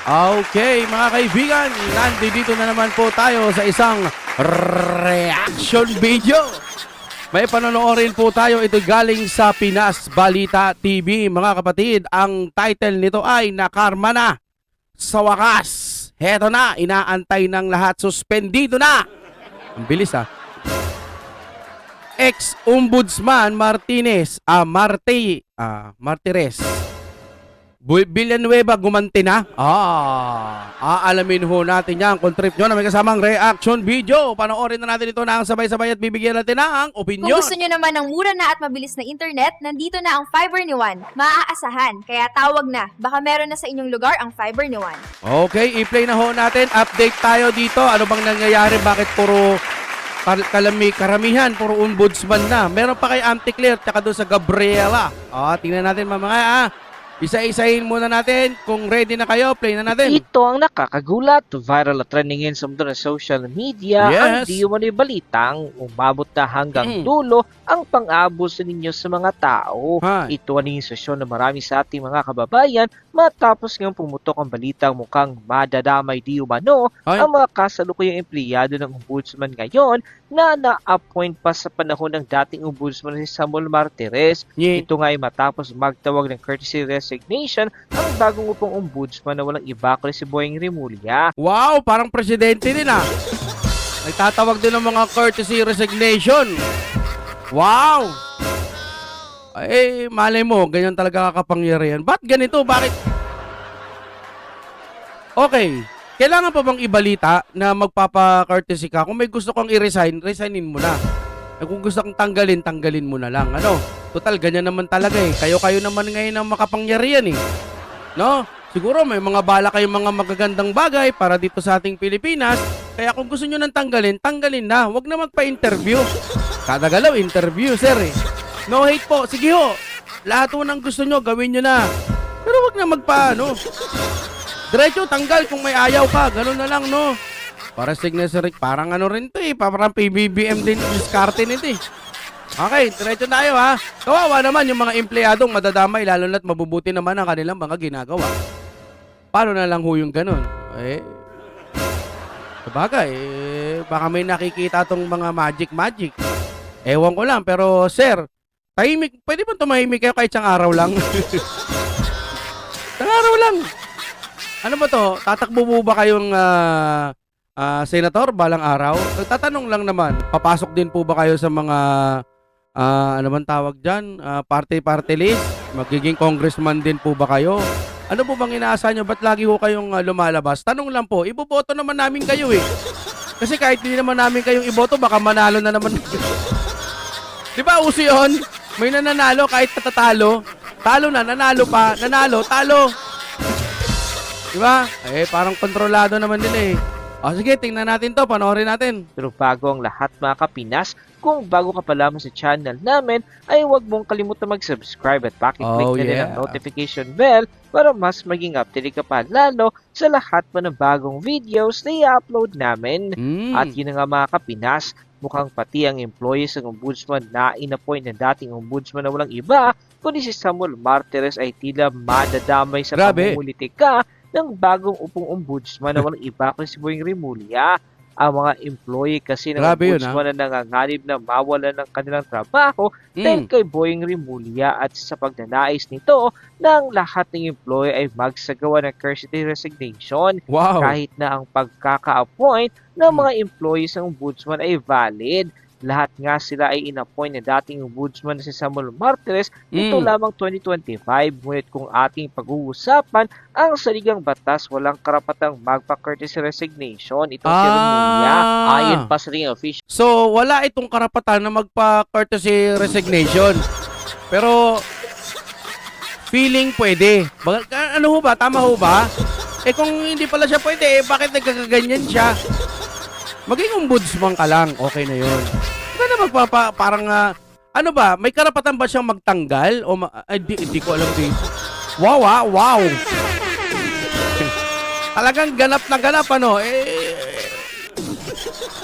Okay, mga kaibigan, nandito na naman po tayo sa isang reaction video. May panonoorin po tayo, ito galing sa Pinas Balita TV. Mga kapatid, ang title nito ay Nakarma na. Sa wakas, heto na, inaantay ng lahat, suspendido na. Ang bilis ah. Ex-Ombudsman Martinez, ah, Marte, ah, Martires, Villanueva gumanti na? Ah, aalamin ho natin yan kung trip nyo na may kasamang reaction video. Panoorin na natin ito na ang sabay-sabay at bibigyan natin ng Kung opinion. gusto nyo naman ng mura na at mabilis na internet, nandito na ang Fiber ni Juan. Maaasahan, kaya tawag na. Baka meron na sa inyong lugar ang Fiber ni Juan. Okay, i-play na ho natin. Update tayo dito. Ano bang nangyayari? Bakit puro kal- kalami, karamihan, puro ombudsman na. Meron pa kay Auntie Claire tsaka doon sa Gabriela. Ah, tingnan natin mamaya ah. Isa-isahin muna natin. Kung ready na kayo, play na natin. Ito ang nakakagulat, viral at trending sa mundo ng social media, ang Yes. di umano'y balitang umabot na hanggang Mm. dulo ang pang-abos ninyo sa mga tao. Ha. Ito ang naging sesyon ng marami sa ating mga kababayan matapos ngayong pumutok ang balitang mukhang madadamay di umano Ay. ang mga kasalukuyang empleyado ng ombudsman ngayon na na-appoint pa sa panahon ng dating ombudsman si Samuel Martires Nye. ito nga ay matapos magtawag ng courtesy resignation ang bagong upong ombudsman na walang iba kundi si Boyeng Rimulya. Wow, parang presidente din ah. Nagtatawag din ng mga courtesy resignation. Wow! Eh, malay mo, ganyan talaga kakapangyarihan. Ba't ganito? Bakit? Okay. Kailangan pa bang ibalita na magpapa-courtesy ka? Kung may gusto kang i-resign, resignin mo na. Eh, kung gusto kang tanggalin, tanggalin mo na lang. Ano? Total, ganyan naman talaga eh. Kayo-kayo naman ngayon ang makapangyarihan eh. No? Siguro may mga bala kayong mga magagandang bagay para dito sa ating Pilipinas. Kaya kung gusto nyo nang tanggalin, tanggalin na. Huwag na magpa-interview. Kada galaw, interview, sir eh. No hate po. Sige ho. Lahat ho ng gusto nyo, gawin nyo na. Pero wag na magpa, ano. Diretso, tanggal kung may ayaw ka. Ganun na lang, no. Para signature, parang ano rin to eh. Parang PBBM din, diskarte nito eh. Okay, diretso tayo ha. Kawawa naman yung mga empleyadong madadamay lalo na't mabubuti naman ang kanilang mga ginagawa. Paano na lang ho yung ganun? Eh, sabagay, eh, baka may nakikita tong mga magic-magic. Ewan ko lang, pero sir, tahimik, pwede ba tumahimik kayo kahit isang araw lang? isang araw lang. Ano ba to? Tatakbo ba kayong ah, ah, senator balang araw? Tatanong lang naman, papasok din po ba kayo sa mga ah, ano man tawag dyan? Ah, party-party list? Magiging congressman din po ba kayo? Ano po bang inaasahan nyo? Ba't lagi ho kayong ah, lumalabas? Tanong lang po, iboboto naman namin kayo eh. Kasi kahit hindi naman namin kayong iboto, baka manalo na naman. Di ba uso yun? May nananalo kahit natatalo. Talo na, nanalo pa, nanalo, talo. Di ba? Eh, parang kontrolado naman nila eh. O sige, tingnan natin to, panoorin natin. Pero bago ang lahat mga kapinas, kung bago ka pa lamang sa channel namin, ay huwag mong kalimutan mag-subscribe at pakiclick Oh, na rin yeah. ang notification bell para mas maging updated ka pa lalo sa lahat pa ng bagong videos na i-upload namin. Mm. At yun nga mga kapinas, mukhang pati ang employees ng ombudsman na inappoint ng dating ombudsman na walang iba, kundi si Samuel Martires ay tila madadamay sa Grabe. pamumulitika ng bagong upong ombudsman na walang iba kundi si Boying Rimulya. Ang mga employee kasi ng Grabe yun, ombudsman na nanganganib na mawalan ng kanilang trabaho dahil Mm. kay Boying Rimulya at sa pagnanais nito ng lahat ng employee ay magsagawa ng courtesy resignation Wow. kahit na ang pagkaka-appoint ng Hmm. mga employees ng ombudsman ay valid. Lahat nga sila ay inappoint ng dating ombudsman na si Samuel Martires ito Mm. lamang 2025. Ngunit kung ating pag-uusapan, ang saligang batas walang karapatang magpa-courtesy resignation. Ito si Ah. Remulla, ayon pa sa ring official. So, wala itong karapatan na magpa-courtesy resignation. Pero, feeling pwede. Ano ho ba? Tama ho ba? Eh kung hindi pala siya pwede, eh, bakit nagkakaganyan siya? Maging ombudsman ka lang, okay na yun. Hindi na magpapa, parang, ah, ano ba, may karapatan ba siyang magtanggal? O ma- ay, di, di ko alam dito. Wow, ah, wow. Talagang ganap na ganap, ano, eh,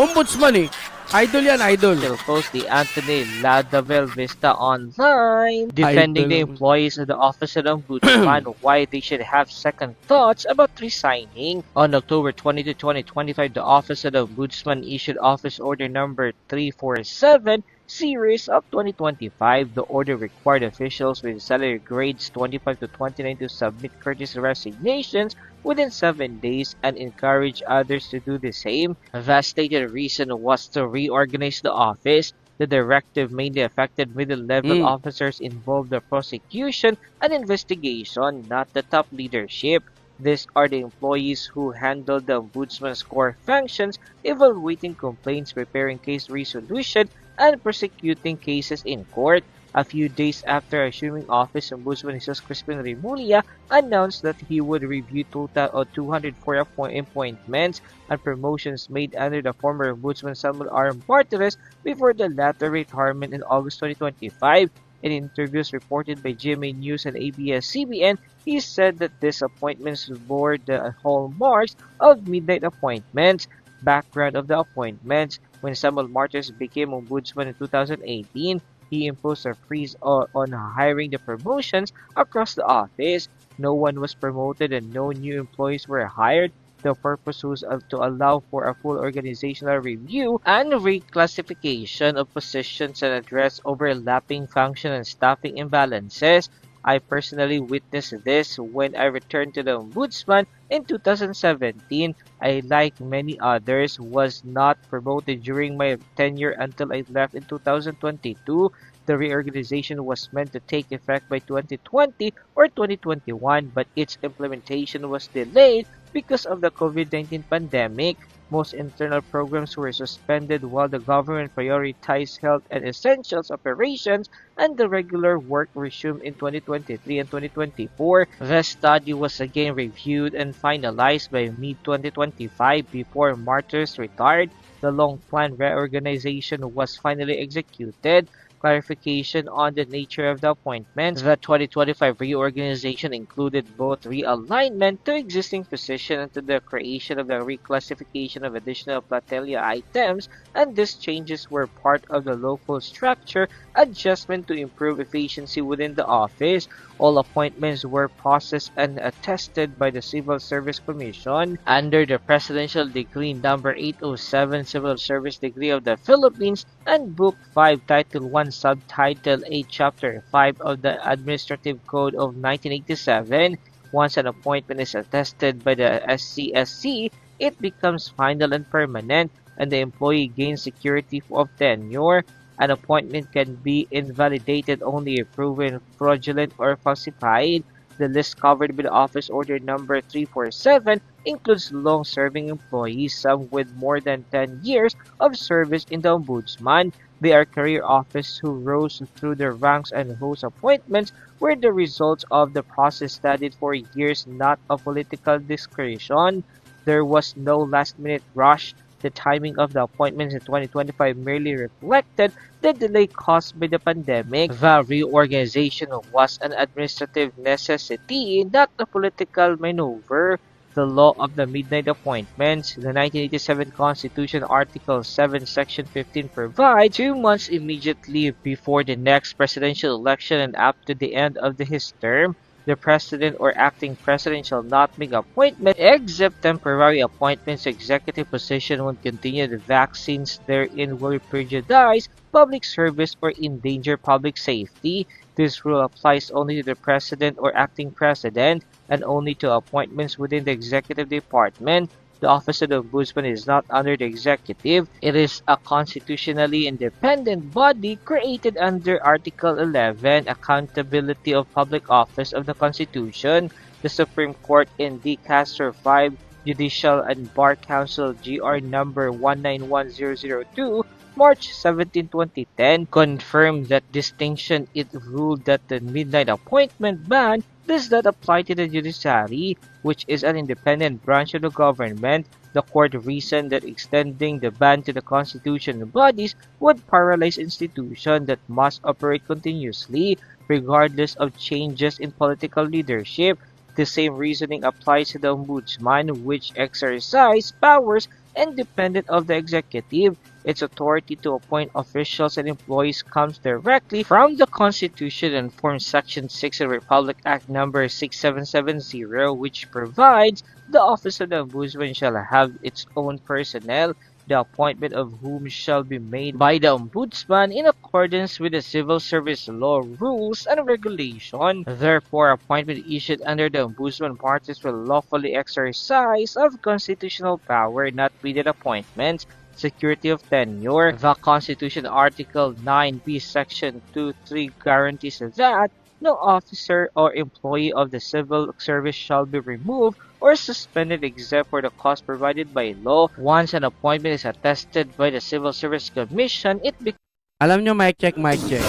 ombudsman eh. Idol yan, idol. Still post the Anthony Ladavell Vista online, defending the Idol. employees of the Office of the Ombudsman why they should have second thoughts about resigning. On October 22, 2025, the Office of the Ombudsman issued Office Order Number 347 Series of 2025. The order required officials with salary grades 25 to 29 to submit courtesy resignations within seven days and encourage others to do the same. The stated reason was to reorganize the office. The directive mainly affected middle-level Mm. officers involved the prosecution and investigation, not the top leadership. These are the employees who handle the ombudsman's core functions, evaluating complaints, preparing case resolution, and prosecuting cases in court. A few days after assuming office, Ombudsman Jesus Crispin Remulla announced that he would review total of 204 appointments and promotions made under the former Ombudsman Samuel R. Martires before the latter retirement in August 2025. In interviews reported by GMA News and ABS-CBN, he said that these appointments bore the hallmarks of midnight appointments. Background of the appointments when Samuel Martires became ombudsman in 2018, he imposed a freeze on, hiring the promotions across the office. No one was promoted and no new employees were hired. The purpose was uh, to allow for a full organizational review and reclassification of positions and address overlapping function and staffing imbalances. I personally witnessed this when I returned to the Ombudsman in 2017. I, like many others, was not promoted during my tenure until I left in 2022. The reorganization was meant to take effect by 2020 or 2021, but its implementation was delayed because of the COVID-19 pandemic. Most internal programs were suspended while the government prioritized health and essentials operations and the regular work resumed in 2023 and 2024. The study was again reviewed and finalized by mid-2025 before Martyrs retired. The long-planned reorganization was finally executed. Clarification on the nature of the appointments. The 2025 reorganization included both realignment to existing position and to the creation of the reclassification of additional platelia items, and these changes were part of the local structure adjustment to improve efficiency within the office. All appointments were processed and attested by the Civil Service Commission under the Presidential Decree number 807 Civil Service Degree of the Philippines and Book 5 Title 1 Subtitle 8 Chapter 5 of the Administrative Code of 1987. Once an appointment is attested by the SCSC, it becomes final and permanent and the employee gains security of tenure. An appointment can be invalidated only if proven fraudulent or falsified. The list covered by the Office Order Number 347 includes long-serving employees, some with more than 10 years of service in the Ombudsman. They are career officers who rose through the ranks and whose appointments were the results of the process studied for years, not a political discretion. There was no last-minute rush. The timing of the appointments in 2025 merely reflected the delay caused by the pandemic. The reorganization was an administrative necessity, not a political maneuver. The law of the midnight appointments, the 1987 Constitution Article 7, Section 15 provides two months immediately before the next presidential election and up to the end of his term, the president or acting president shall not make appointment except temporary appointments executive position when continued the vaccines therein will prejudice public service or endanger public safety. This rule applies only to the president or acting president and only to appointments within the executive department. The Office of the Ombudsman is not under the executive. It is a constitutionally independent body created under Article 11, Accountability of Public Office of the Constitution. The Supreme Court in D. Castro 5 Judicial and Bar Council GR number 191002 March 17, 2010 confirmed that distinction. It ruled that the midnight appointment ban does not apply to the judiciary, which is an independent branch of the government. The court reasoned that extending the ban to the constitutional bodies would paralyze institutions that must operate continuously, regardless of changes in political leadership. The same reasoning applies to the ombudsman, which exercise powers independent of the executive. Its authority to appoint officials and employees comes directly from the Constitution and forms Section 6 of Republic Act number 6770, which provides the office of the ombudsman shall have its own personnel, the appointment of whom shall be made by the ombudsman in accordance with the civil service law rules and regulation. Therefore, appointment issued under the ombudsman parties will lawfully exercise of constitutional power, not pleaded appointments. Security of tenure. The Constitution Article 9b Section 2.3 guarantees that no officer or employee of the civil service shall be removed or suspended except for the cause provided by law. Once an appointment is attested by the Civil Service Commission, it becomes Alam nyo, mic check, mic check.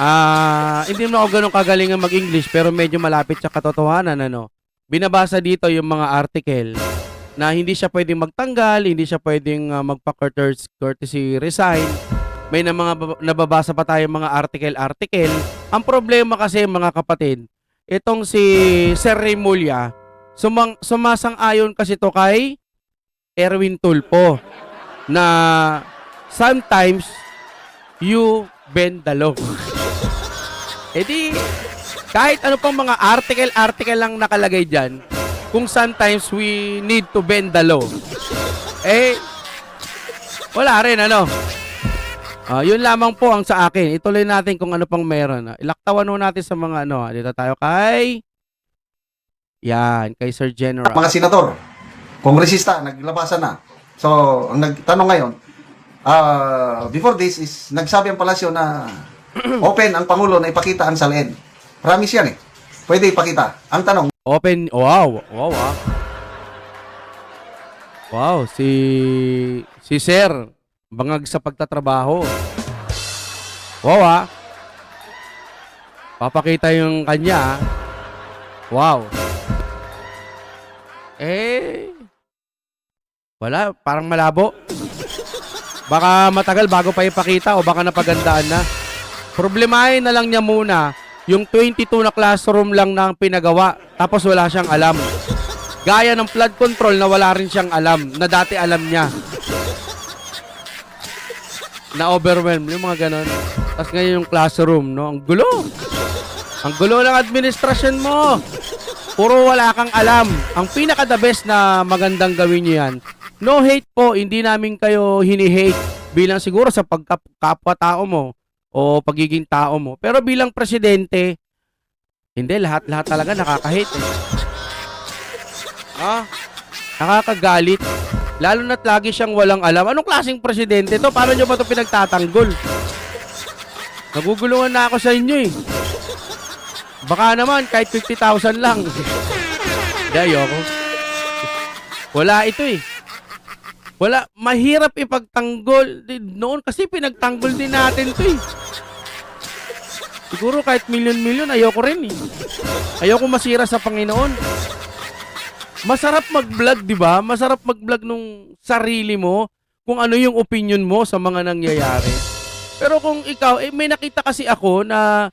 Ah, hindi mo ako ganun kagaling ang mag-English pero medyo malapit sa katotohanan ano. Binabasa dito yung mga article na hindi siya pwedeng magtanggal, hindi siya pwedeng uh, magpa-courtesy resign. May na mga bab- nababasa pa tayo mga article-article. Ang problema kasi mga kapatid, itong si Sir Remulla, sumang, sumasang-ayon kasi to kay Erwin Tulpo na sometimes you bend the law. E di, kahit ano pang mga article-article lang nakalagay dyan, kung sometimes we need to bend the law, eh, wala rin, ano. Ah, yun lamang po ang sa akin. Ituloy natin kung ano pang meron. Ilaktawan ho natin sa mga ano. Dito tayo kay... Yan, kay Sir General. mga senador, kongresista, naglabasan na. So, ang nagtanong ngayon, ah, before this is, nagsabi ang palasyo na open ang Pangulo na ipakita ang salin. Promise yan eh. Pwede ipakita. Ang tanong, Open, wow, wow, ah. Wow, si si Sir bangag sa pagtatrabaho. Wow, ah. Papakita yung kanya, ah. Wow. Eh, wala, parang malabo. Baka matagal bago pa ipakita o baka napagandaan na. Problemahin na lang niya muna yung 22 na classroom lang na ang pinagawa tapos wala siyang alam. Gaya ng flood control na wala rin siyang alam na dati alam niya. Na overwhelmed yung mga ganon. Tapos ngayon yung classroom, no? Ang gulo. Ang gulo ng administrasyon mo. Puro wala kang alam. Ang pinaka the best na magandang gawin niyo yan. No hate po, hindi namin kayo hini-hate bilang siguro sa pagkapwa-tao mo o pagiging tao mo. Pero bilang presidente, hindi, lahat-lahat talaga nakaka-hate eh. Ah, nakakagalit. Lalo na't lagi siyang walang alam. Anong klaseng presidente to? Paano nyo ba to pinagtatanggol? Nagugulungan na ako sa inyo eh. Baka naman, kahit 50,000 lang. Hindi, ayoko. Wala ito eh. Wala, mahirap ipagtanggol. Di- Noon kasi pinagtanggol din natin to eh. Siguro kahit milyon-milyon, ayoko rin eh. Ayoko masira sa Panginoon. Masarap mag-vlog, di ba? Masarap mag-vlog nung sarili mo kung ano yung opinion mo sa mga nangyayari. Pero kung ikaw, eh, may nakita kasi ako na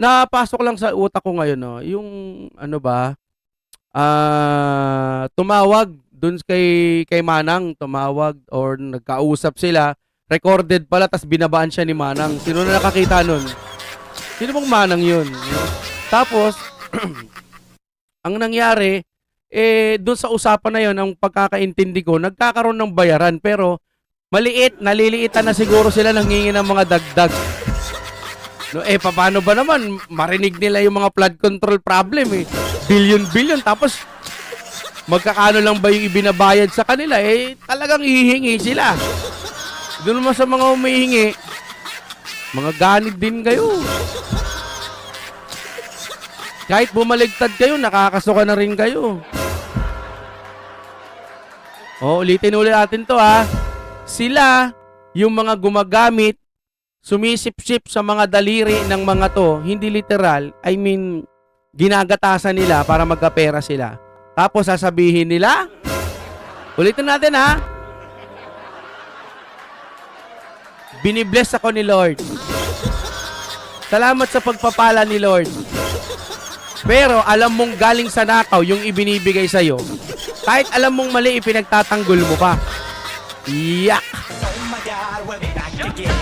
napasok lang sa utak ko ngayon, no? yung ano ba, ah tumawag dun kay, kay Manang, tumawag or nagkausap sila, recorded pala, tas binabaan siya ni Manang. Sino na nakakita nun? Sino bang Manang yun? Tapos, ang nangyari, eh, doon sa usapan na yon ang pagkakaintindi ko, nagkakaroon ng bayaran, pero maliit, naliliitan na siguro sila nangingi ng mga dagdag. No, eh, paano ba naman? Marinig nila yung mga flood control problem eh. Billion-billion. Tapos, magkakano lang ba yung ibinabayad sa kanila? Eh, talagang hihingi sila. Doon naman sa mga humihingi, mga ganid din kayo. Kahit bumaligtad kayo, nakakasuka na rin kayo. O, ulitin ulit natin to ha. Sila, yung mga gumagamit, sumisip-sip sa mga daliri ng mga to, hindi literal, I mean, ginagatasan nila para magkapera sila. Tapos sasabihin nila, ulitin natin ha, binibless ako ni Lord. Salamat sa pagpapala ni Lord. Pero alam mong galing sa nakaw yung ibinibigay sa'yo. Kahit alam mong mali, ipinagtatanggol mo pa. Yak! Oh